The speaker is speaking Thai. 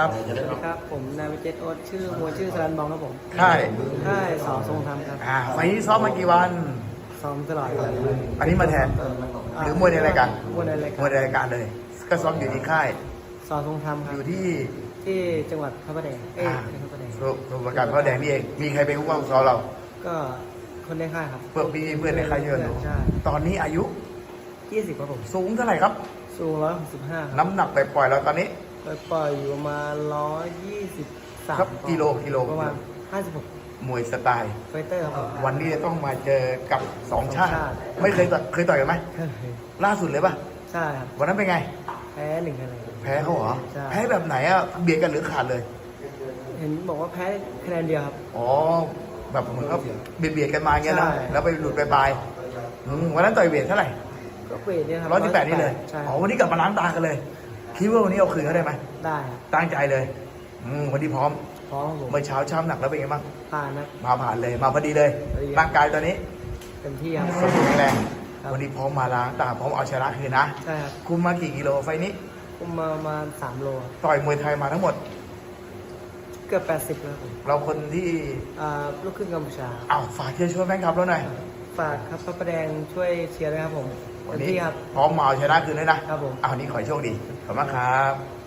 สวัสดีครับ ผมนายวิเจตโอ๊ตชื่อมวยชื่อสรันบองครับผมค่าย ค่ายสอทรงธรรมครับอ่าไฟล์นี้ซ้อมมากี่วัน ซ้อมตลอดครับอันนี้มาแทน หรือมวยในรายการมวยในรายมกาวรยในรายการเลย ก็ซ้อมอยู่ที่ค่าย สอทรงธรรมคอรับยู่ที่ที่จังหวัดพระประแดงเอ้ยอ่าไม่ใช่พระประแดง โรงประกันพระแดงนี่เอง มีใครเป็นผู้กองซ้อมเรา ก็คนในค่ายครับ เพื่อพี่เพื่อนในค่ายเยอะหนูใช่ ตอนนี้อายุยี่สิบครับผม สูงเท่าไหร่ครับ สูงร้อยหกสิบห้าครับน้ำหนักไปปล่อยๆเราตอนนี้ไปปล่อยอยู่ประมาณร้อยยี่สิบสามครับกิโลกิโล ประมาณห้าสิบหกมวยสไตล์ ไฟเตอร์ครับผม วันนี้จะต้องมาเจอกับสองชาติ สองชาติ ไม่เคยต่อยเคยต่อยกันไหมล่าสุดเลยป่ะ ใช่ครับวันนั้นเป็นไง แพ้หนึ่งคะแนน แพ้เขาเหรอ ใช่ แพ้แบบไหนอะเบียดกันหรือขาดเลย เห็นบอกว่าแพ้คะแนนเดียวครับ อ๋อ แบบเหมือนกับเบียดเบียดกันมาอย่างเงี้ยนะใช่ แล้วไปหลุดไปปลายๆอืมวันนั้นต่อยเวทเท่าไหร่ก็เวทเนี่ยครับร้อยสิบแปดนี่เลย ใช่อ๋อ วันนี้กลับมาล้างตากันเลย คิดว่าวันนี้เอาคืนเขาได้ไหมได้ครับตั้งใจเลย อืมวันนี้พร้อม พร้อมครับผมเมื่อเช้าช้ำหนักแล้วเป็นไงบ้าง ผ่านนะ มาผ่านเลย มาพอดีเลย พอดีร่างกายตอนนี้เต็มที่ครับ สมบูรณ์แข็งแรง ครับ วันนี้พร้อมมาล้างตาพร้อมเอาชนะคืนนะ ใช่ครับคุมมากี่กิโลไฟล์นี้ ผมมาประมาณสามโลครับต่อยมวยไทยมาทั้งหมด เกือบแปดสิบแล้วครับผมเราคนที่ อ่าลูกครึ่งกัมพูชาอ้าวฝากเชียร์ช่วยแฟนคลับเราหน่อย ฝากครับพระประแดงช่วยเชียร์ด้วยครับผมวันเต็มนี้ที่ครับ พร้อมมาเอาชนะคืนด้วยนะครับผม อ้าววันนี้ขอให้โชคดีขอบคุณมากครับ